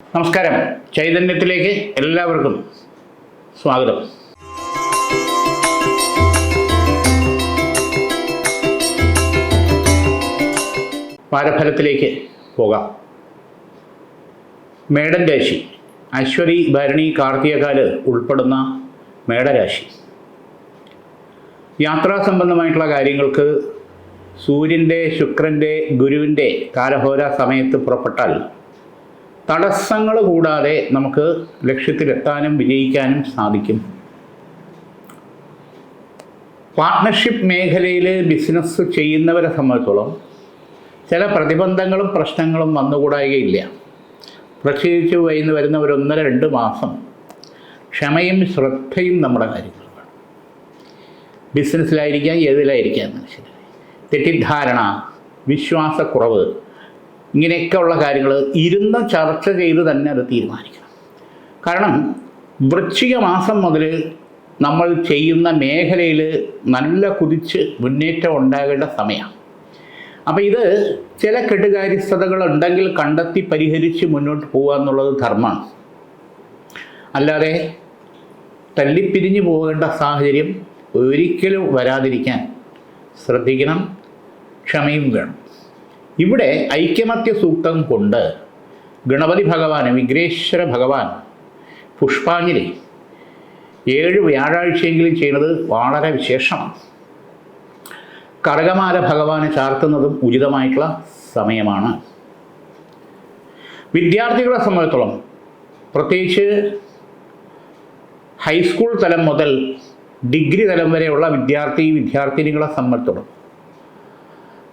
നമസ്കാരം. ചൈതന്യത്തിലേക്ക് എല്ലാവർക്കും സ്വാഗതം. വാരഫലത്തിലേക്ക് പോകാം. മേടൻ രാശി. അശ്വതി ഭരണി കാർത്തികകാൽ ഉൾപ്പെടുന്ന മേടരാശി. യാത്രാ സംബന്ധമായിട്ടുള്ള കാര്യങ്ങൾക്ക് സൂര്യന്റെ ശുക്രന്റെ ഗുരുവിന്റെ കാലഹോര സമയത്ത് പുറപ്പെട്ടാൽ തടസ്സങ്ങൾ കൂടാതെ നമുക്ക് ലക്ഷ്യത്തിലെത്താനും വിജയിക്കാനും സാധിക്കും. പാർട്ട്ണർഷിപ്പ് മേഖലയിൽ ബിസിനസ് ചെയ്യുന്നവരെ സംബന്ധിച്ചോളം ചില പ്രതിബന്ധങ്ങളും പ്രശ്നങ്ങളും വന്നുകൂടായികയില്ല. പ്രത്യേകിച്ച് വൈകുന്നു വരുന്ന ഒരു ഒന്നര രണ്ട് മാസം ക്ഷമയും ശ്രദ്ധയും നമ്മുടെ കാര്യങ്ങളാണ് ബിസിനസ്സിലായിരിക്കാം ഏതിലായിരിക്കാം മനുഷ്യന് തെറ്റിദ്ധാരണ വിശ്വാസക്കുറവ് ഇങ്ങനെയൊക്കെ ഉള്ള കാര്യങ്ങൾ ഇരുന്ന് ചർച്ച ചെയ്ത് തന്നെ അത് തീരുമാനിക്കണം. കാരണം വൃശ്ചിക മാസം മുതൽ നമ്മൾ ചെയ്യുന്ന മേഖലയിൽ നല്ല കുതിച്ച് മുന്നേറ്റം ഉണ്ടാകേണ്ട സമയമാണ് അപ്പോൾ ഇത് ചില കെട്ടുകാര്യസ്ഥതകൾ ഉണ്ടെങ്കിൽ കണ്ടെത്തി പരിഹരിച്ച് മുന്നോട്ട് പോകുക എന്നുള്ളത് ധർമ്മമാണ്. അല്ലാതെ തല്ലിപ്പിരിഞ്ഞു പോകേണ്ട സാഹചര്യം ഒരിക്കലും വരാതിരിക്കാൻ ശ്രദ്ധിക്കണം ക്ഷമയും വേണം. ഇവിടെ ഐക്യമത്യ സൂക്തം കൊണ്ട് ഗണപതി ഭഗവാൻ വിഘ്നേശ്വര ഭഗവാൻ പുഷ്പാഞ്ജലി ഏഴ് വ്യാഴാഴ്ചയെങ്കിലും ചെയ്യുന്നത് വളരെ വിശേഷമാണ്. കടകമാല ഭഗവാന് ചാർത്തുന്നതും ഉചിതമായിട്ടുള്ള സമയമാണ്. വിദ്യാർത്ഥികളെ സംബന്ധിച്ചോളം പ്രത്യേകിച്ച് ഹൈസ്കൂൾ തലം മുതൽ ഡിഗ്രി തലം വരെയുള്ള വിദ്യാർത്ഥി വിദ്യാർത്ഥിനികളെ സംബന്ധിച്ചോളം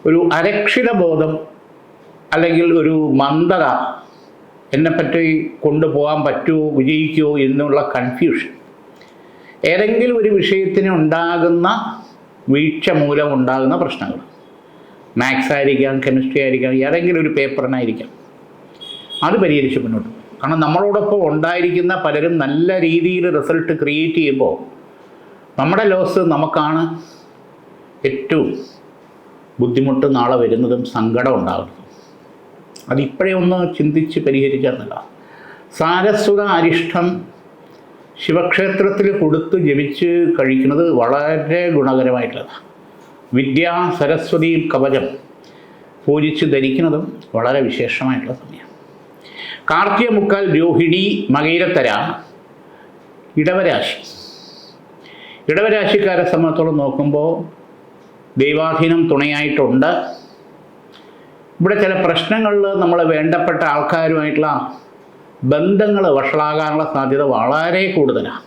ഒരു അരക്ഷിത ബോധം അല്ലെങ്കിൽ ഒരു മന്ദത എന്നെപ്പറ്റി കൊണ്ടുപോകാൻ പറ്റുമോ വിജയിക്കുമോ എന്നുള്ള കൺഫ്യൂഷൻ ഏതെങ്കിലും ഒരു വിഷയത്തിന് ഉണ്ടാകുന്ന വീഴ്ച മൂലം ഉണ്ടാകുന്ന പ്രശ്നങ്ങൾ. മാത്സ് ആയിരിക്കാം കെമിസ്ട്രി ആയിരിക്കാം ഏതെങ്കിലും ഒരു പേപ്പറിനായിരിക്കാം. അത് പരിഹരിച്ച് മുന്നോട്ട് കാരണം നമ്മളോടൊപ്പം ഉണ്ടായിരിക്കുന്ന പലരും നല്ല രീതിയിൽ റിസൾട്ട് ക്രിയേറ്റ് ചെയ്യുമ്പോൾ നമ്മുടെ ലോസ് നമുക്കാണ് ഏറ്റവും ബുദ്ധിമുട്ട് നാളെ വരുന്നതും സങ്കടം ഉണ്ടാകുന്നതും അതിപ്പോഴേ ഒന്ന് ചിന്തിച്ച് പരിഹരിച്ചാൽ നല്ല സാരസ്വത അരിഷ്ടം ശിവക്ഷേത്രത്തിൽ കൊടുത്ത് ജപിച്ച് കഴിക്കുന്നത് വളരെ ഗുണകരമായിട്ടുള്ളതാണ് വിദ്യ സരസ്വതി കവചം പൂജിച്ച് ധരിക്കുന്നതും വളരെ വിശേഷമായിട്ടുള്ള സമയമാണ് കാർത്തിക മുക്കാൽ രോഹിണി മകയിരത്തര ഇടവരാശി. ഇടവരാശിക്കാരെ സംബന്ധിച്ചോളം നോക്കുമ്പോൾ ദൈവാധീനം തുണയായിട്ടുണ്ട്. ഇവിടെ ചില പ്രശ്നങ്ങളിൽ നമ്മൾ വേണ്ടപ്പെട്ട ആൾക്കാരുമായിട്ടുള്ള ബന്ധങ്ങൾ വഷളാകാനുള്ള സാധ്യത വളരെ കൂടുതലാണ്.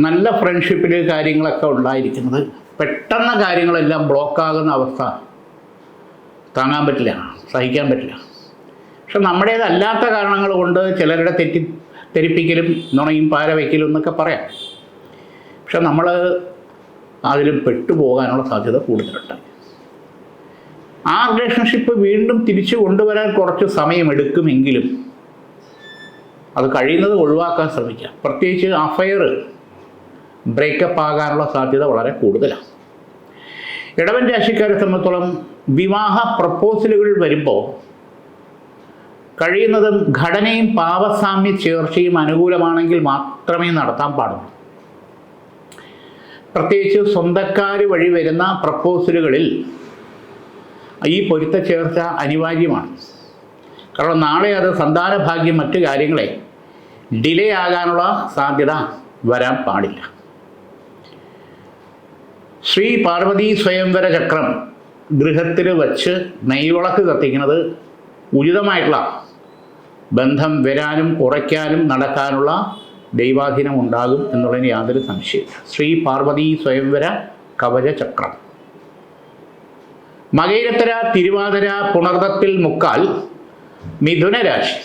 നല്ല ഫ്രണ്ട്ഷിപ്പിൽ കാര്യങ്ങളൊക്കെ ഉണ്ടായിരിക്കുന്നത്. പെട്ടെന്ന് കാര്യങ്ങളെല്ലാം ബ്ലോക്കാകുന്ന അവസ്ഥ താങ്ങാൻ പറ്റില്ല സഹിക്കാൻ പറ്റില്ല. പക്ഷെ നമ്മുടേതല്ലാത്ത കാരണങ്ങൾ കൊണ്ട് ചിലരുടെ തെറ്റി തെരിപ്പിക്കലും നുണയും പാര വയ്ക്കലും എന്നൊക്കെ പറയാം. പക്ഷെ നമ്മൾ അതിലും പെട്ടുപോകാനുള്ള സാധ്യത കൂടുതലുണ്ട്. ആ റിലേഷൻഷിപ്പ് വീണ്ടും തിരിച്ചു കൊണ്ടുവരാൻ കുറച്ച് സമയമെടുക്കുമെങ്കിലും അത് കഴിയുന്നത് ഒഴിവാക്കാൻ ശ്രമിക്കാം. പ്രത്യേകിച്ച് അഫയർ ബ്രേക്കപ്പ് ആകാനുള്ള സാധ്യത വളരെ കൂടുതലാണ്. ഇടവൻ രാശിക്കാരെ സംബന്ധിച്ചോളം വിവാഹ പ്രപ്പോസലുകൾ വരുമ്പോൾ കഴിയുന്നതും ഘടനയും പാവസാമ്യ ചേർച്ചയും അനുകൂലമാണെങ്കിൽ മാത്രമേ നടത്താൻ പാടുള്ളൂ. പ്രത്യേകിച്ച് സ്വന്തക്കാർ വഴി വരുന്ന പ്രപ്പോസലുകളിൽ ഈ പൊരുത്ത ചേർച്ച അനിവാര്യമാണ്. കാരണം നാളെ അത് സന്താന ഭാഗ്യം മറ്റു കാര്യങ്ങളെ ഡിലേ ആകാനുള്ള സാധ്യത വരാൻ പാടില്ല. ശ്രീ പാർവതി സ്വയംവര ചക്രം ഗൃഹത്തിൽ വച്ച് നെയ്വിളക്ക് കത്തിക്കുന്നത് ഉചിതമായിട്ടുള്ള ബന്ധം വരാനും കുറയ്ക്കാനും നടക്കാനുള്ള ദൈവാധീനം ഉണ്ടാകും എന്നുള്ളതിന് യാതൊരു സംശയമില്ല ശ്രീ പാർവതി സ്വയംവര കവചചക്രം മകയിരത്തര തിരുവാതിര പുണർദത്തിൽ മുക്കാൽ മിഥുനരാശി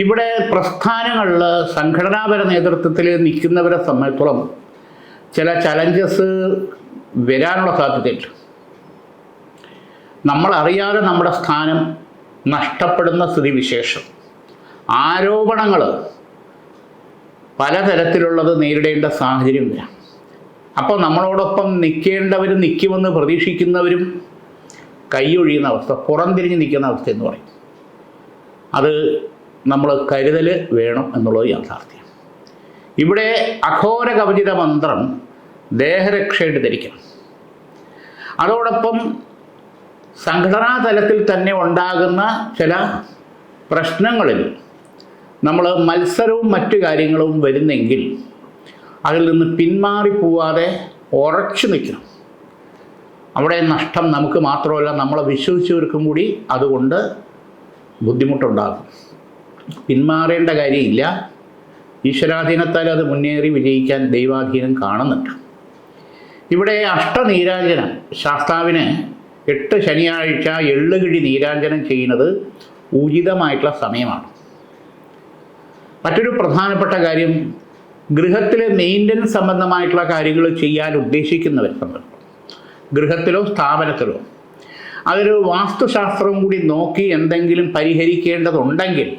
ഇവിടെ പ്രസ്ഥാനങ്ങളിൽ സംഘടനാപര നേതൃത്വത്തിൽ നിൽക്കുന്നവരെ സംബന്ധിച്ചോളം ചില ചലഞ്ചസ് വരാനുള്ള സാധ്യതയുണ്ട്. നമ്മൾ അറിയാതെ നമ്മുടെ സ്ഥാനം നഷ്ടപ്പെടുന്ന സ്ഥിതിവിശേഷം. ആരോപണങ്ങൾ പലതരത്തിലുള്ളത് നേരിടേണ്ട സാഹചര്യം വരാം അപ്പോൾ നമ്മളോടൊപ്പം നിൽക്കേണ്ടവരും നിൽക്കുമെന്ന് പ്രതീക്ഷിക്കുന്നവരും കൈയൊഴിയുന്ന അവസ്ഥ പുറംതിരിഞ്ഞ് നിൽക്കുന്ന അവസ്ഥ എന്ന് പറയും. അത് നമ്മൾ കരുതൽ വേണം എന്നുള്ളത് യാഥാർത്ഥ്യം. ഇവിടെ അഘോര കവചിത മന്ത്രം ദേഹരക്ഷയിട്ട് ധരിക്കണം. അതോടൊപ്പം സംഘടനാ തലത്തിൽ തന്നെ ഉണ്ടാകുന്ന ചില പ്രശ്നങ്ങളിൽ നമ്മൾ മത്സരവും മറ്റു കാര്യങ്ങളും വരുന്നെങ്കിൽ അതിൽ നിന്ന് പിന്മാറി പോവാതെ ഉറച്ചു നിൽക്കണം. അവിടെ നഷ്ടം നമുക്ക് മാത്രമല്ല നമ്മളെ വിശ്വസിച്ചവർക്കും കൂടി അതുകൊണ്ട് ബുദ്ധിമുട്ടുണ്ടാകും. പിന്മാറേണ്ട കാര്യമില്ല. ഈശ്വരാധീനത്താൽ അത് മുന്നേറി വിജയിക്കാൻ ദൈവാധീനം കാണുന്നുണ്ട്. ഇവിടെ അഷ്ടനീരാഞ്ജനം ശാസ്താവിന് എട്ട് ശനിയാഴ്ച എള്ളുകിഴി നീരാഞ്ജനം ചെയ്യുന്നത് ഉചിതമായിട്ടുള്ള സമയമാണ്. മറ്റൊരു പ്രധാനപ്പെട്ട കാര്യം ഗൃഹത്തിലെ മെയിന്റനൻസ് സംബന്ധമായിട്ടുള്ള കാര്യങ്ങൾ ചെയ്യാൻ ഉദ്ദേശിക്കുന്നവർ ഗൃഹത്തിലോ സ്ഥാപനത്തിലോ. അതൊരു വാസ്തുശാസ്ത്രം കൂടി നോക്കി എന്തെങ്കിലും പരിഹരിക്കേണ്ടതുണ്ടെങ്കിൽ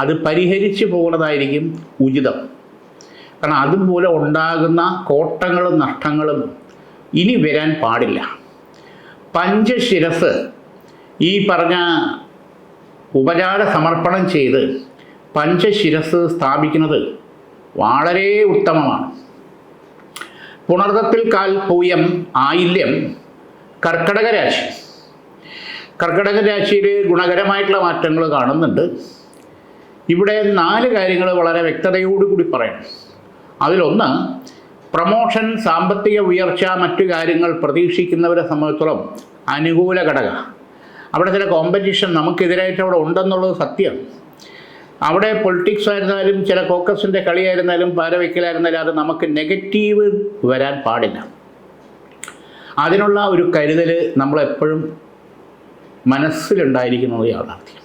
അത് പരിഹരിച്ചു പോകുന്നതായിരിക്കും ഉചിതം. കാരണം അതുപോലെ ഉണ്ടാകുന്ന കോട്ടങ്ങളും നഷ്ടങ്ങളും ഇനി വരാൻ പാടില്ല. പഞ്ചശിരസ് ഈ പറഞ്ഞ ഉപചാര സമർപ്പണം ചെയ്ത് പഞ്ചശിരസ് സ്ഥാപിക്കുന്നത് വളരെ ഉത്തമമാണ്. പുണർദത്തിൽ കാൽ പൂയം ആയില്യം കർക്കടക രാശി. കർക്കടക രാശിയിൽ ഗുണകരമായിട്ടുള്ള മാറ്റങ്ങൾ കാണുന്നുണ്ട്. ഇവിടെ നാല് കാര്യങ്ങൾ വളരെ വ്യക്തതയോടുകൂടി പറയണം. അതിലൊന്ന് പ്രമോഷൻ സാമ്പത്തിക ഉയർച്ച മറ്റു കാര്യങ്ങൾ പ്രതീക്ഷിക്കുന്നവരെ സംബന്ധിച്ചിടത്തോളം അനുകൂല ഘടക. അവിടെ ചില കോമ്പറ്റീഷൻ നമുക്കെതിരായിട്ട് അവിടെ ഉണ്ടെന്നുള്ളത് സത്യം അവിടെ പൊളിറ്റിക്സ് ആയിരുന്നാലും ചില കോക്കസിന്റെ കളിയായിരുന്നാലും പാരവയ്ക്കലായിരുന്നാലും അത് നമുക്ക് നെഗറ്റീവ് വരാൻ പാടില്ല. അതിനുള്ള ഒരു കരുതൽ നമ്മളെപ്പോഴും മനസ്സിലുണ്ടായിരിക്കുന്നത് യാഥാർത്ഥ്യം.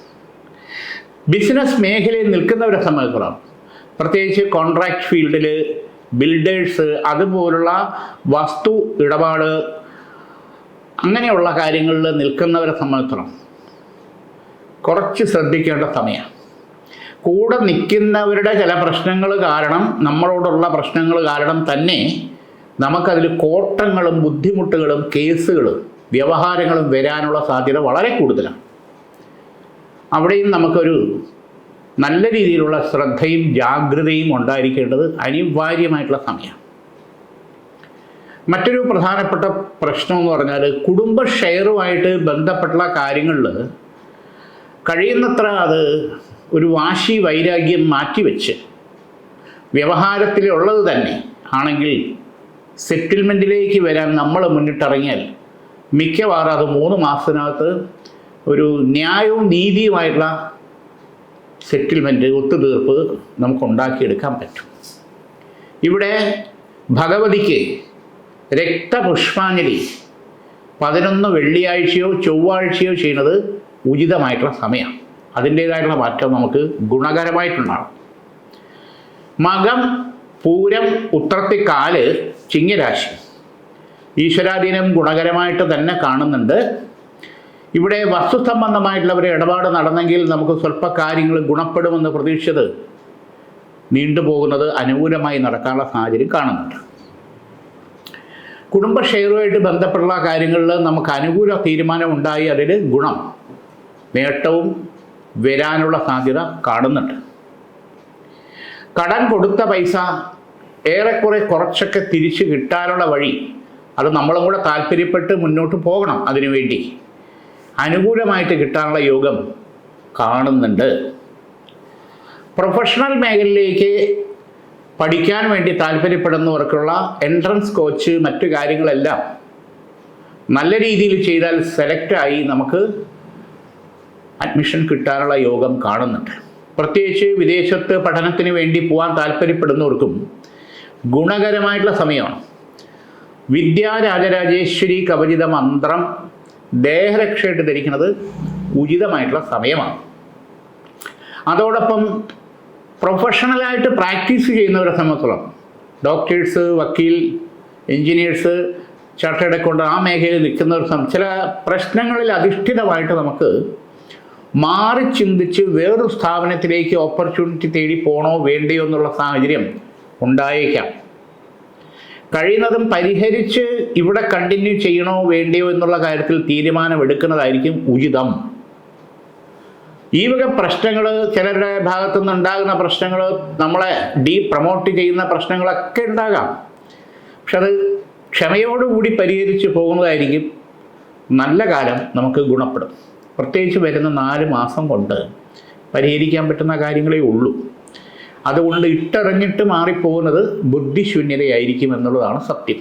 ബിസിനസ് മേഖലയിൽ നിൽക്കുന്നവരെ സംബന്ധിച്ചിടത്തോളം പ്രത്യേകിച്ച് കോൺട്രാക്ട് ഫീൽഡിൽ ബിൽഡേഴ്സ് അതുപോലുള്ള വസ്തു ഇടപാട് അങ്ങനെയുള്ള കാര്യങ്ങളിൽ നിൽക്കുന്നവരെ സംബന്ധിച്ചിടത്തോളം കുറച്ച് ശ്രദ്ധിക്കേണ്ട സമയമാണ് കൂടെ നിൽക്കുന്നവരുടെ ചില പ്രശ്നങ്ങൾ കാരണം നമ്മളോടുള്ള പ്രശ്നങ്ങൾ കാരണം തന്നെ നമുക്കതിൽ കോട്ടങ്ങളും ബുദ്ധിമുട്ടുകളും കേസുകളും വ്യവഹാരങ്ങളും വരാനുള്ള സാധ്യത വളരെ കൂടുതലാണ്. അവിടെയും നമുക്കൊരു നല്ല രീതിയിലുള്ള ശ്രദ്ധയും ജാഗ്രതയും ഉണ്ടായിരിക്കേണ്ടത് അനിവാര്യമായിട്ടുള്ള സമയമാണ്. മറ്റൊരു പ്രധാനപ്പെട്ട പ്രശ്നം എന്ന് പറഞ്ഞാൽ കുടുംബ ഷെയറുമായിട്ട് ബന്ധപ്പെട്ടുള്ള കാര്യങ്ങളിൽ കഴിയുന്നത്ര അത് ഒരു വാശി വൈരാഗ്യം മാറ്റിവെച്ച് വ്യവഹാരത്തിലുള്ളത് തന്നെ ആണെങ്കിൽ സെറ്റിൽമെന്റിലേക്ക് വരാൻ നമ്മൾ മുന്നിട്ടിറങ്ങിയാൽ മിക്കവാറും അത് മൂന്ന് മാസത്തിനകത്ത് ഒരു ന്യായവും നീതിയുമായിട്ടുള്ള സെറ്റിൽമെന്റ് ഒത്തുതീർപ്പ് നമുക്ക് ഉണ്ടാക്കിയെടുക്കാൻ പറ്റും. ഇവിടെ ഭഗവതിക്ക് രക്തപുഷ്പാഞ്ജലി പതിനൊന്ന് വെള്ളിയാഴ്ചയോ ചൊവ്വാഴ്ചയോ ചെയ്യുന്നത് ഉചിതമായിട്ടുള്ള സമയമാണ്. അതിന്റേതായിട്ടുള്ള മാറ്റം നമുക്ക് ഗുണകരമായിട്ടുണ്ടാകും. മകം പൂരം ഉത്രത്തിക്കാൽ ചിങ്ങരാശി. ഈശ്വരാധീനം ഗുണകരമായിട്ട് തന്നെ കാണുന്നുണ്ട്. ഇവിടെ വസ്തു സംബന്ധമായിട്ടുള്ള ഒരു ഇടപാട് നടന്നെങ്കിൽ നമുക്ക് സ്വല്പ കാര്യങ്ങൾ ഗുണപ്പെടുമെന്ന് പ്രതീക്ഷിച്ചത് നീണ്ടുപോകുന്നത് അനുകൂലമായി നടക്കാനുള്ള സാഹചര്യം കാണുന്നുണ്ട്. കുടുംബ ഷെയറുമായിട്ട് ബന്ധപ്പെട്ടുള്ള കാര്യങ്ങളിൽ നമുക്ക് അനുകൂല തീരുമാനം ഉണ്ടായി അതിൽ ഗുണം നേട്ടവും വരാനുള്ള സാധ്യത കാണുന്നുണ്ട്. കടം കൊടുത്ത പൈസ ഏറെക്കുറെ കുറച്ചൊക്കെ തിരിച്ചു കിട്ടാനുള്ള വഴി അത് നമ്മളും കൂടെ താല്പര്യപ്പെട്ട് മുന്നോട്ട് പോകണം അതിനുവേണ്ടി അനുകൂലമായിട്ട് കിട്ടാനുള്ള യോഗം കാണുന്നുണ്ട്. പ്രൊഫഷണൽ മേഖലയിലേക്ക് പഠിക്കാൻ വേണ്ടി താല്പര്യപ്പെടുന്നവർക്കുള്ള എൻട്രൻസ് കോച്ച് മറ്റു കാര്യങ്ങളെല്ലാം നല്ല രീതിയിൽ ചെയ്താൽ സെലക്റ്റായി നമുക്ക് അഡ്മിഷൻ കിട്ടാനുള്ള യോഗം കാണുന്നുണ്ട്. പ്രത്യേകിച്ച് വിദേശത്ത് പഠനത്തിന് വേണ്ടി പോകാൻ താല്പര്യപ്പെടുന്നവർക്കും ഗുണകരമായിട്ടുള്ള സമയമാണ്. വിദ്യാരാജരാജേശ്വരി കവചിത മന്ത്രം ദേഹരക്ഷയായിട്ട് ധരിക്കുന്നത് ഉചിതമായിട്ടുള്ള സമയമാണ്. അതോടൊപ്പം പ്രൊഫഷണലായിട്ട് പ്രാക്ടീസ് ചെയ്യുന്നവരെ സംബന്ധിച്ചോളം ഡോക്ടേഴ്സ് വക്കീൽ എൻജിനീയേഴ്സ് ചാർട്ടേഡ് അക്കൗണ്ട് ആ മേഖലയിൽ നിൽക്കുന്നവർ ചില പ്രശ്നങ്ങളിൽ അധിഷ്ഠിതമായിട്ട് നമുക്ക് മാറി ചിന്തിച്ച് വേറൊരു സ്ഥാപനത്തിലേക്ക് ഓപ്പർച്യൂണിറ്റി തേടി പോണോ വേണ്ടയോ എന്നുള്ള സാഹചര്യം ഉണ്ടായേക്കാം. കഴിയുന്നതും പരിഹരിച്ച് ഇവിടെ കണ്ടിന്യൂ ചെയ്യണോ വേണ്ടയോ എന്നുള്ള കാര്യത്തിൽ തീരുമാനമെടുക്കുന്നതായിരിക്കും ഉചിതം. ഈ വക പ്രശ്നങ്ങൾ ചിലരുടെ ഭാഗത്തു നിന്നുണ്ടാകുന്ന പ്രശ്നങ്ങൾ നമ്മളെ ഡീ പ്രൊമോട്ട് ചെയ്യുന്ന പ്രശ്നങ്ങളൊക്കെ ഉണ്ടാകാം. പക്ഷെ അത് ക്ഷമയോടുകൂടി പരിഹരിച്ച് പോകുന്നതായിരിക്കും നല്ല കാലം നമുക്ക് ഗുണപ്പെടും. പ്രത്യേകിച്ച് വരുന്ന നാല് മാസം കൊണ്ട് പരിഹരിക്കാൻ പറ്റുന്ന കാര്യങ്ങളേ ഉള്ളൂ. അതുകൊണ്ട് ഇട്ടിറങ്ങിട്ട് മാറിപ്പോകുന്നത് ബുദ്ധിശൂന്യതയായിരിക്കും എന്നുള്ളതാണ് സത്യം.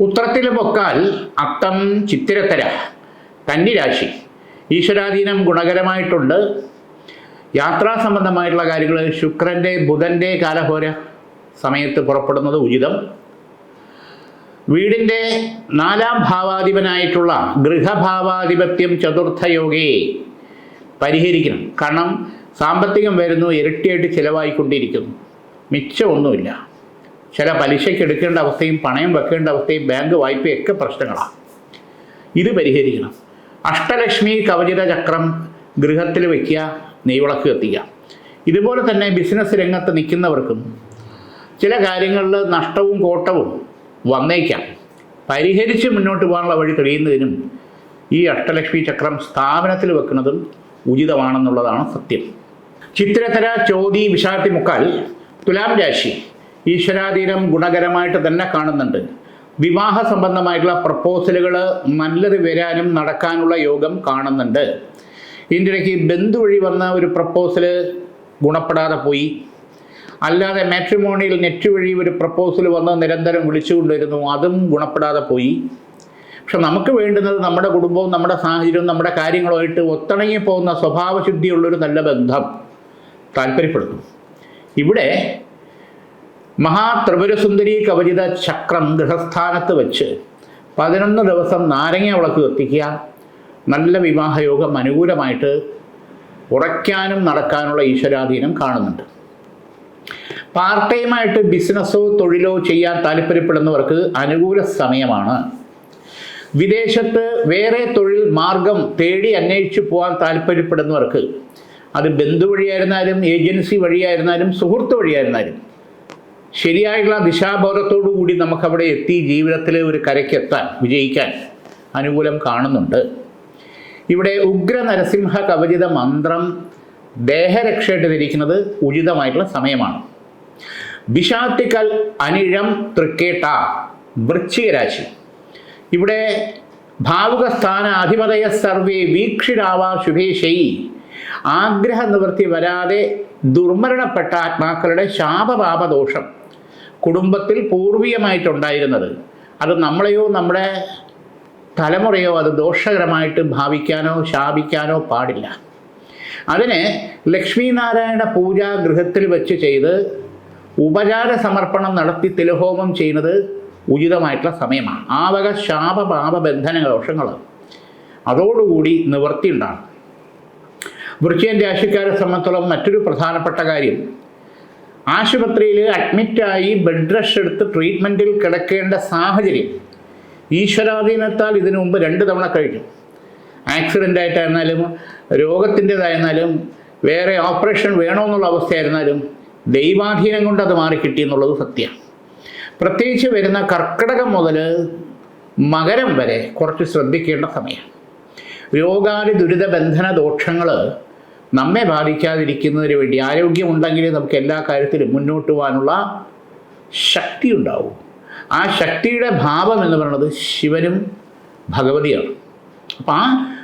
ഉത്തരത്തിൽ പൊക്കാൽ അത്തം ചിത്തിരത്തര കന്നിരാശി. ഈശ്വരാധീനം ഗുണകരമായിട്ടുണ്ട്. യാത്രാ സംബന്ധമായിട്ടുള്ള കാര്യങ്ങൾ ശുക്രന്റെ ബുധന്റെ കാലഹോര സമയത്ത് പുറപ്പെടുന്നത് ഉചിതം. വീടിന്റെ നാലാം ഭാവാധിപനായിട്ടുള്ള ഗൃഹഭാവാധിപത്യം ചതുർത്ഥയോഗയെ പരിഹരിക്കണം. കാരണം സാമ്പത്തികം വരുന്നു ഇരട്ടിയായിട്ട് ചിലവായിക്കൊണ്ടിരിക്കുന്നു. മിച്ചമൊന്നുമില്ല. ചില പലിശയ്ക്ക് എടുക്കേണ്ട അവസ്ഥയും പണയം വെക്കേണ്ട അവസ്ഥയും ബാങ്ക് വായ്പയൊക്കെ പ്രശ്നങ്ങളാണ്. ഇത് പരിഹരിക്കണം. അഷ്ടലക്ഷ്മി കവചിത ചക്രം ഗൃഹത്തിൽ വയ്ക്കുക നെയ്വിളക്ക് കത്തിക്കുക. ഇതുപോലെ തന്നെ ബിസിനസ് രംഗത്ത് നിൽക്കുന്നവർക്കും ചില കാര്യങ്ങളിൽ നഷ്ടവും കോട്ടവും വന്നേക്കാം. പരിഹരിച്ച് മുന്നോട്ട് പോകാനുള്ള വഴി തെളിയുന്നതിനും ഈ അഷ്ടലക്ഷ്മി ചക്രം സ്ഥാപനത്തിൽ വെക്കുന്നതും ഉചിതമാണെന്നുള്ളതാണ് സത്യം. ചിത്രത്തര ചോതി വിശാഖത്തി മുക്കാൽ തുലാം രാശി ഈശ്വരാധീനം ഗുണകരമായിട്ട് തന്നെ കാണുന്നുണ്ട്. വിവാഹ സംബന്ധമായിട്ടുള്ള പ്രപ്പോസലുകൾ നല്ലത് വരാനും നടക്കാനുള്ള യോഗം കാണുന്നുണ്ട്. ഇതിന്റെ ഇടയ്ക്ക് ബന്ധു വഴി വന്ന ഒരു പ്രപ്പോസൽ ഗുണപ്പെടാതെ പോയി. അല്ലാതെ മാട്രിമോണിയിൽ നെറ്റ് വഴി ഒരു പ്രപ്പോസൽ വന്ന് നിരന്തരം വിളിച്ചുകൊണ്ടിരുന്നു. അതും ഗുണപ്പെടാതെ പോയി. പക്ഷെ നമുക്ക് വേണ്ടുന്നത് നമ്മുടെ കുടുംബവും നമ്മുടെ സാഹചര്യവും നമ്മുടെ കാര്യങ്ങളുമായിട്ട് ഒത്തിണങ്ങി പോകുന്ന സ്വഭാവശുദ്ധിയുള്ളൊരു നല്ല ബന്ധം താല്പര്യപ്പെടുന്നു. ഇവിടെ മഹാത്രിപുരസുന്ദരി കവചിത ചക്രം ഗൃഹസ്ഥാനത്ത് വെച്ച് പതിനൊന്ന് ദിവസം നാരങ്ങ വിളക്ക് കത്തിക്കുക നല്ല വിവാഹയോഗം അനുകൂലമായിട്ട് ഉറയ്ക്കാനും നടക്കാനുള്ള ഈശ്വരാധീനം കാണുന്നുണ്ട്. പാർട്ട് ടൈം ആയിട്ട് ബിസിനസ്സോ തൊഴിലോ ചെയ്യാൻ താല്പര്യപ്പെടുന്നവർക്ക് അനുകൂല സമയമാണ്. വിദേശത്ത് വേറെ തൊഴിൽ മാർഗം തേടി അന്വേഷിച്ചു പോകാൻ താല്പര്യപ്പെടുന്നവർക്ക് അത് ബന്ധു വഴിയായിരുന്നാലും ഏജൻസി വഴിയായിരുന്നാലും സുഹൃത്ത് വഴിയായിരുന്നാലും ശരിയായുള്ള ദിശാബോധത്തോടു കൂടി നമുക്കവിടെ എത്തി ജീവിതത്തിലെ ഒരു കരയ്ക്കെത്താൻ വിജയിക്കാൻ അനുകൂലം കാണുന്നുണ്ട്. ഇവിടെ ഉഗ്ര നരസിംഹ കവചിത മന്ത്രം ദേഹരക്ഷയായിട്ട് ധരിക്കുന്നത് ഉചിതമായിട്ടുള്ള സമയമാണ്. വിഷാത്തിക്കൽ അനിഴം തൃക്കേട്ട വൃശ്ചികരാശി ഇവിടെ ഭാവുക സ്ഥാന അധിപതയ സർവേ വീക്ഷിരാവ ശുഭേശൈ. ആഗ്രഹ നിവൃത്തി വരാതെ ദുർമരണപ്പെട്ട ആത്മാക്കളുടെ ശാപപാപദോഷം കുടുംബത്തിൽ പൂർവീയമായിട്ടുണ്ടായിരുന്നത്. അത് നമ്മളെയോ നമ്മുടെ തലമുറയോ അത് ദോഷകരമായിട്ട് ഭാവിക്കാനോ ശാപിക്കാനോ പാടില്ല. അതിന് ലക്ഷ്മീനാരായണ പൂജാഗൃഹത്തിൽ വെച്ച് ചെയ്ത് ഉപചാര സമർപ്പണം നടത്തി തിലഹോമം ചെയ്യുന്നത് ഉചിതമായിട്ടുള്ള സമയമാണ്. ആ വക ശാപപാപ ബന്ധന ദോഷങ്ങൾ അതോടുകൂടി നിവൃത്തി ഉണ്ടാകും വൃശ്ചികൻ രാശിക്കാരെ സംബന്ധിച്ചോളം മറ്റൊരു പ്രധാനപ്പെട്ട കാര്യം ആശുപത്രിയിൽ അഡ്മിറ്റായി ബെഡ് റഷ് എടുത്ത് ട്രീറ്റ്മെന്റിൽ കിടക്കേണ്ട സാഹചര്യം ഈശ്വരാധീനത്താൽ ഇതിനു മുമ്പ് രണ്ട് തവണ കഴിഞ്ഞു. ആക്സിഡന്റ് ആയിട്ടായിരുന്നാലും രോഗത്തിന്റെതായിരുന്നാലും വേറെ ഓപ്പറേഷൻ വേണമെന്നുള്ള അവസ്ഥയായിരുന്നാലും ദൈവാധീനം കൊണ്ട് അത് മാറിക്കിട്ടി എന്നുള്ളത് സത്യമാണ് പ്രത്യേകിച്ച് വരുന്ന കർക്കിടകം മുതൽ മകരം വരെ കുറച്ച് ശ്രദ്ധിക്കേണ്ട സമയം. രോഗാദി ദുരിത ബന്ധന ദോഷങ്ങൾ നമ്മെ ബാധിക്കാതിരിക്കുന്നതിന് വേണ്ടി ആരോഗ്യമുണ്ടെങ്കിൽ നമുക്ക് എല്ലാ കാര്യത്തിലും മുന്നോട്ട് പോകാനുള്ള ശക്തി ഉണ്ടാവും. ആ ശക്തിയുടെ ഭാവം എന്ന് പറയുന്നത് ശിവനും ഭഗവതിയാണ്. അപ്പം ആ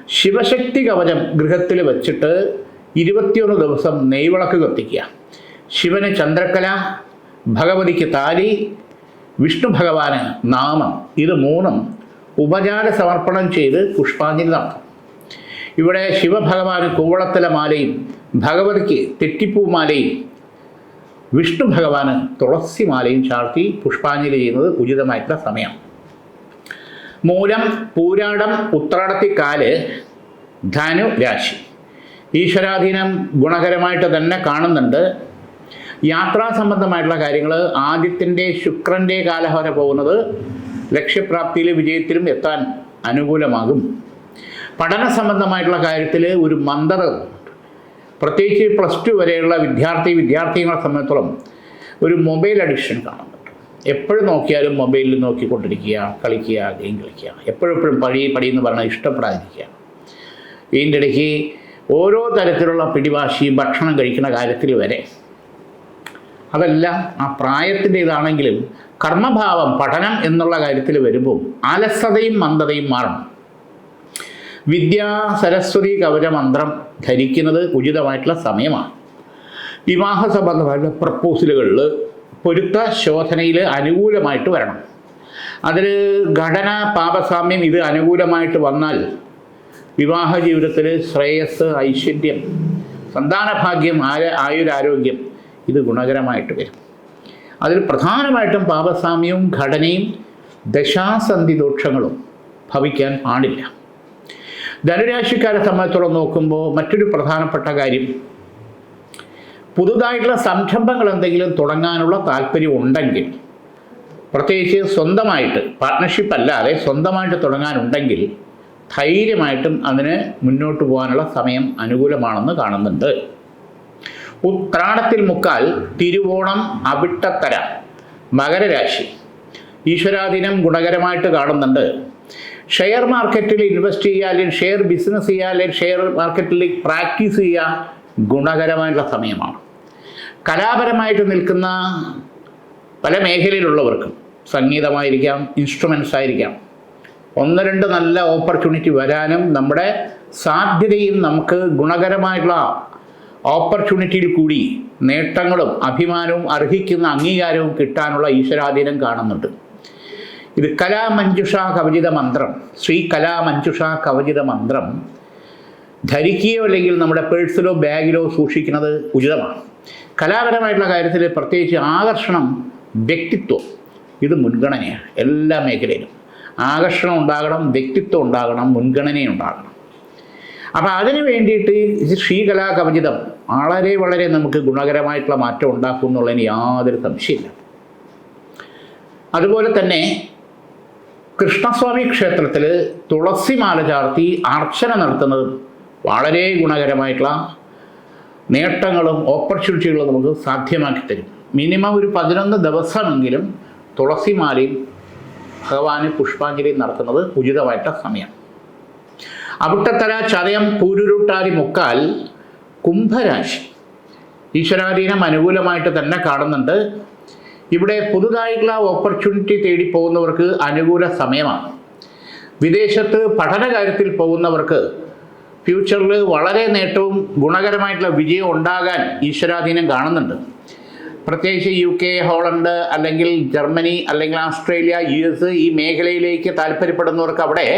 ശിവശക്തി കവചം ഗൃഹത്തിൽ വെച്ചിട്ട് ഇരുപത്തിയൊന്ന് ദിവസം നെയ്വിളക്ക് കത്തിക്കുക. ശിവന് ചന്ദ്രക്കല ഭഗവതിക്ക് താലി വിഷ്ണു ഭഗവാന് നാമം ഇത് മൂന്നും ഉപചാര സമർപ്പണം ചെയ്ത് പുഷ്പാഞ്ജലി നടത്തും. ഇവിടെ ശിവഭഗവാന് കൂവളത്തല മാലയും ഭഗവതിക്ക് തെറ്റിപ്പൂ മാലയും വിഷ്ണു ഭഗവാന് തുളസി മാലയും ചാർത്തി പുഷ്പാഞ്ജലി ചെയ്യുന്നത് ഉചിതമായിട്ടുള്ള സമയം. മൂലം പൂരാടം ഉത്രാടത്തിക്കാൽ ധനു രാശി. ഈശ്വരാധീനം ഗുണകരമായിട്ട് തന്നെ കാണുന്നുണ്ട്. യാത്രാ സംബന്ധമായിട്ടുള്ള കാര്യങ്ങൾ ആദ്യത്തിന്റെ ശുക്രന്റെ കാലഹോര പോകുന്നത് ലക്ഷ്യപ്രാപ്തിയിലും വിജയത്തിലും എത്താൻ അനുകൂലമാകും. പഠന സംബന്ധമായിട്ടുള്ള കാര്യത്തിൽ ഒരു മന്ദത പ്രത്യേകിച്ച് പ്ലസ് ടു വരെയുള്ള വിദ്യാർത്ഥി വിദ്യാർത്ഥികളെ സംബന്ധിച്ചോളം ഒരു മൊബൈൽ അഡിക്ഷൻ കാണുന്നുണ്ട് എപ്പോഴും നോക്കിയാലും മൊബൈലിൽ നോക്കിക്കൊണ്ടിരിക്കുക കളിക്കുക ഗെയിം കളിക്കുക. എപ്പോഴെപ്പോഴും പഴി പടി എന്ന് പറഞ്ഞാൽ ഇഷ്ടപ്പെടാതിരിക്കുക. ഇതിന്റെ ഇടയ്ക്ക് ഓരോ തരത്തിലുള്ള പിടിവാശിയും ഭക്ഷണം കഴിക്കുന്ന കാര്യത്തിൽ വരെ അതെല്ലാം ആ പ്രായത്തിന്റെ ഇതാണെങ്കിലും കർമ്മഭാവം പഠനം എന്നുള്ള കാര്യത്തിൽ വരുമ്പോൾ അലസതയും മന്ദതയും മാറണം. വിദ്യാ സരസ്വതി കവചമന്ത്രം ധരിക്കുന്നത് ഉചിതമായിട്ടുള്ള സമയമാണ്. വിവാഹ സംബന്ധമായിട്ടുള്ള പ്രപ്പോസലുകളിൽ പൊരുത്ത ശോധനയിൽ അനുകൂലമായിട്ട് വരണം. അതിൽ ഘടന പാപസാമ്യം ഇത് അനുകൂലമായിട്ട് വന്നാൽ വിവാഹ ജീവിതത്തിൽ ശ്രേയസ് ഐശ്വര്യം സന്താനഭാഗ്യം ആര ആയുരാരോഗ്യം ഇത് ഗുണകരമായിട്ട് വരും. അതിൽ പ്രധാനമായിട്ടും പാപസാമ്യവും ഘടനയും ദശാസന്ധി ദോഷങ്ങളും ഭവിക്കാൻ പാടില്ല ധനുരാശിക്കാരെ സംബന്ധിച്ചോളം നോക്കുമ്പോൾ മറ്റൊരു പ്രധാനപ്പെട്ട കാര്യം പുതുതായിട്ടുള്ള സംരംഭങ്ങൾ എന്തെങ്കിലും തുടങ്ങാനുള്ള താല്പര്യം ഉണ്ടെങ്കിൽ പ്രത്യേകിച്ച് സ്വന്തമായിട്ട് പാർട്ട്ണർഷിപ്പ് അല്ലാതെ സ്വന്തമായിട്ട് തുടങ്ങാനുണ്ടെങ്കിൽ ധൈര്യമായിട്ടും അതിന് മുന്നോട്ട് പോകാനുള്ള സമയം അനുകൂലമാണെന്ന് കാണുന്നുണ്ട്. ഉത്രാടത്തിൽ മുക്കാൽ തിരുവോണം അവിട്ടത്തര മകരരാശി ഈശ്വരാധീനം ഗുണകരമായിട്ട് കാണുന്നുണ്ട്. ഷെയർ മാർക്കറ്റിൽ ഇൻവെസ്റ്റ് ചെയ്യുക അല്ലെങ്കിൽ ഷെയർ ബിസിനസ് ചെയ്യുക അല്ലെങ്കിൽ ഷെയർ മാർക്കറ്റിൽ പ്രാക്ടീസ് ചെയ്യുക ഗുണകരമായിട്ടുള്ള സമയമാണ്. കലാപരമായിട്ട് നിൽക്കുന്ന പല മേഖലയിലുള്ളവർക്കും സംഗീതമായിരിക്കാം ഇൻസ്ട്രുമെൻസ് ആയിരിക്കാം ഒന്ന് രണ്ട് നല്ല ഓപ്പർച്യൂണിറ്റി വരാനും നമ്മുടെ സാധ്യതയും നമുക്ക് ഗുണകരമായിട്ടുള്ള ഓപ്പർച്യൂണിറ്റിയിൽ കൂടി നേട്ടങ്ങളും അഭിമാനവും അർഹിക്കുന്ന അംഗീകാരവും കിട്ടാനുള്ള ഈശ്വരാധീനം കാണുന്നുണ്ട്. ഇത് കലാമഞ്ജുഷ കവചിത മന്ത്രം. ശ്രീ കലാമഞ്ജുഷ കവചിത മന്ത്രം ധരിക്കുകയോ അല്ലെങ്കിൽ നമ്മുടെ പേഴ്സിലോ ബാഗിലോ സൂക്ഷിക്കുന്നത് ഉചിതമാണ്. കലാപരമായിട്ടുള്ള കാര്യത്തിൽ പ്രത്യേകിച്ച് ആകർഷണം വ്യക്തിത്വം. ഇത് മുൻഗണനയാണ് എല്ലാ മേഖലയിലും. ആകർഷണം ഉണ്ടാകണം വ്യക്തിത്വം ഉണ്ടാകണം മുൻഗണനയുണ്ടാകണം അപ്പോൾ അതിന് വേണ്ടിയിട്ട് ശ്രീകലാ കവചിതം വളരെ വളരെ നമുക്ക് ഗുണകരമായിട്ടുള്ള മാറ്റം ഉണ്ടാക്കും എന്നുള്ളതിന് യാതൊരു സംശയമില്ല. അതുപോലെ തന്നെ കൃഷ്ണസ്വാമി ക്ഷേത്രത്തിൽ തുളസിമാല ചാർത്തി അർച്ചന നടത്തുന്നതും വളരെ ഗുണകരമായിട്ടുള്ള നേട്ടങ്ങളും ഓപ്പർച്യൂണിറ്റികളും നമുക്ക് സാധ്യമാക്കി തരും. മിനിമം ഒരു പതിനൊന്ന് ദിവസമെങ്കിലും തുളസിമാലയും ഭഗവാന് പുഷ്പാഞ്ജലിയും നടത്തുന്നത് ഉചിതമായിട്ട സമയം. അവിട്ടത്തര ചതയം പൂരുരുട്ടാരി മുക്കാൽ കുംഭരാശി ഈശ്വരാധീനം അനുകൂലമായിട്ട് തന്നെ കാണുന്നുണ്ട്. ഇവിടെ പുതുതായിട്ടുള്ള ഓപ്പർച്യൂണിറ്റി തേടി പോകുന്നവർക്ക് അനുകൂല സമയമാണ്. വിദേശത്ത് പഠന കാര്യത്തിൽ പോകുന്നവർക്ക് ഫ്യൂച്ചറിൽ വളരെ നേട്ടവും ഗുണകരമായിട്ടുള്ള വിജയം ഉണ്ടാകാൻ ഈശ്വരാധീനം കാണുന്നുണ്ട്. പ്രത്യേകിച്ച് യു കെ ഹോളണ്ട് അല്ലെങ്കിൽ ജർമ്മനി അല്ലെങ്കിൽ ഓസ്ട്രേലിയ യു എസ് ഈ മേഖലയിലേക്ക് താല്പര്യപ്പെടുന്നവർക്ക് അവിടെ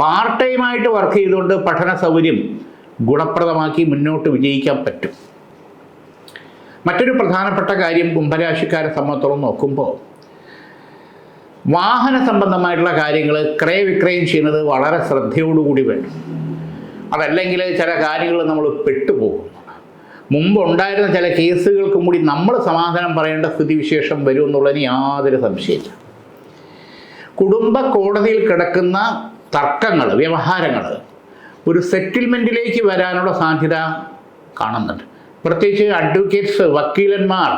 പാർട്ട് ടൈമായിട്ട് വർക്ക് ചെയ്തുകൊണ്ട് പഠന സൗകര്യം ഗുണപ്രദമാക്കി മുന്നോട്ട് വിജയിക്കാൻ പറ്റും. മറ്റൊരു പ്രധാനപ്പെട്ട കാര്യം കുംഭരാശിക്കാരെ സംബന്ധിച്ചോളം നോക്കുമ്പോൾ വാഹന സംബന്ധമായിട്ടുള്ള കാര്യങ്ങൾ ക്രയവിക്രയം ചെയ്യുന്നത് വളരെ ശ്രദ്ധയോടുകൂടി വേണം. അതല്ലെങ്കിൽ ചില കാര്യങ്ങൾ നമ്മൾ പെട്ടുപോകും. മുമ്പ് ഉണ്ടായിരുന്ന ചില കേസുകൾക്കും കൂടി നമ്മൾ സമാധാനം പറയേണ്ട സ്ഥിതിവിശേഷം വരും എന്നുള്ളതിന് യാതൊരു സംശയമില്ല. കുടുംബ കോടതിയിൽ കിടക്കുന്ന തർക്കങ്ങൾ വ്യവഹാരങ്ങൾ ഒരു സെറ്റിൽമെന്റിലേക്ക് വരാനുള്ള സാധ്യത കാണുന്നുണ്ട്. പ്രത്യേകിച്ച് അഡ്വക്കേറ്റ്സ് വക്കീലന്മാർ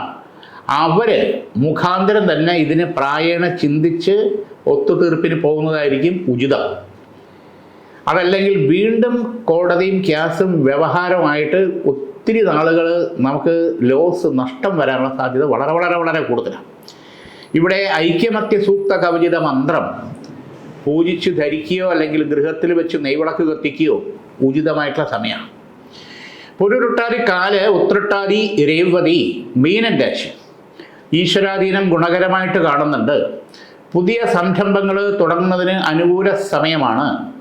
അവർ മുഖാന്തരം തന്നെ ഇതിന് പ്രായേണ ചിന്തിച്ച് ഒത്തുതീർപ്പിന് പോകുന്നതായിരിക്കും ഉചിതം. അതല്ലെങ്കിൽ വീണ്ടും കോടതിയും ക്യാസും വ്യവഹാരമായിട്ട് ഒത്തിരി നാളുകൾ നമുക്ക് ലോസ് നഷ്ടം വരാനുള്ള സാധ്യത വളരെ വളരെ വളരെ കൂടുതലാണ് ഇവിടെ ഐക്യമത്യ സൂക്ത കവചിത മന്ത്രം പൂജിച്ച് ധരിക്കുകയോ അല്ലെങ്കിൽ ഗൃഹത്തിൽ വെച്ച് നെയ്വിളക്ക് കത്തിക്കുകയോ ഉചിതമായിട്ടുള്ള സമയമാണ് പുരുരുട്ടാതി കാൽ ഉത്രട്ടാതി രേവതി മീനൻ രാശി. ഈശ്വരാധീനം ഗുണകരമായിട്ട് കാണുന്നുണ്ട്. പുതിയ സംരംഭങ്ങൾ തുടങ്ങുന്നതിന് അനുകൂല സമയമാണ്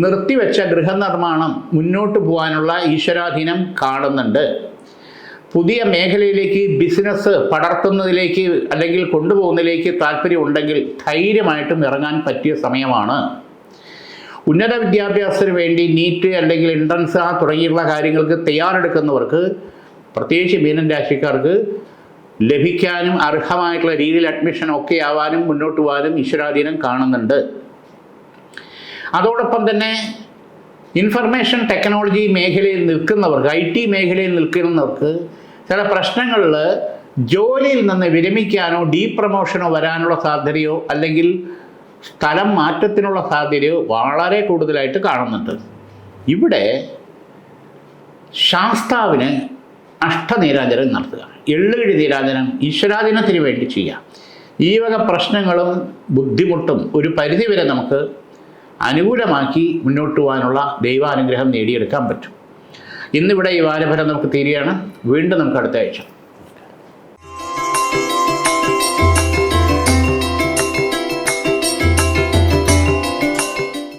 നിർത്തിവെച്ച ഗൃഹനിർമ്മാണം മുന്നോട്ട് പോകാനുള്ള ഈശ്വരാധീനം കാണുന്നുണ്ട്. പുതിയ മേഖലയിലേക്ക് ബിസിനസ് പടർത്തുന്നതിലേക്ക് അല്ലെങ്കിൽ കൊണ്ടുപോകുന്നതിലേക്ക് താല്പര്യമുണ്ടെങ്കിൽ ധൈര്യമായിട്ടും ഇറങ്ങാൻ പറ്റിയ സമയമാണ്. ഉന്നത വിദ്യാഭ്യാസത്തിന് വേണ്ടി നീറ്റ് അല്ലെങ്കിൽ എൻട്രൻസ് ആ തുടങ്ങിയുള്ള കാര്യങ്ങൾക്ക് തയ്യാറെടുക്കുന്നവർക്ക് പ്രത്യേകിച്ച് മീനൻ രാശിക്കാർക്ക് ലഭിക്കാനും അർഹമായിട്ടുള്ള രീതിയിൽ അഡ്മിഷൻ ഒക്കെ ആവാനും മുന്നോട്ട് പോകാനും ഈശ്വരാധീനം കാണുന്നുണ്ട്. അതോടൊപ്പം തന്നെ ഇൻഫർമേഷൻ ടെക്നോളജി മേഖലയിൽ നിൽക്കുന്നവർക്ക് ഐ ടി മേഖലയിൽ നിൽക്കുന്നവർക്ക് ചില പ്രശ്നങ്ങളിൽ ജോലിയിൽ നിന്ന് വിരമിക്കാനോ ഡീ പ്രമോഷനോ വരാനുള്ള സാധ്യതയോ അല്ലെങ്കിൽ സ്ഥലം മാറ്റത്തിനുള്ള സാധ്യതയോ വളരെ കൂടുതലായിട്ട് കാണുന്നുണ്ട്. ഇവിടെ ശാസ്താവിന് അഷ്ടനീരാജനം നടത്തുക. എള്ളുകിഴി നീരാജനം ഈശ്വരാധീനത്തിന് വേണ്ടി ചെയ്യുക ഈ വക പ്രശ്നങ്ങളും ബുദ്ധിമുട്ടും ഒരു പരിധിവരെ നമുക്ക് അനുകൂലമാക്കി മുന്നോട്ട് പോകാനുള്ള ദൈവാനുഗ്രഹം നേടിയെടുക്കാൻ പറ്റും. ഇന്നിവിടെ ഈ വാരഫലം നമുക്ക് തീരുകയാണ്. വീണ്ടും നമുക്ക് അടുത്ത ആഴ്ച.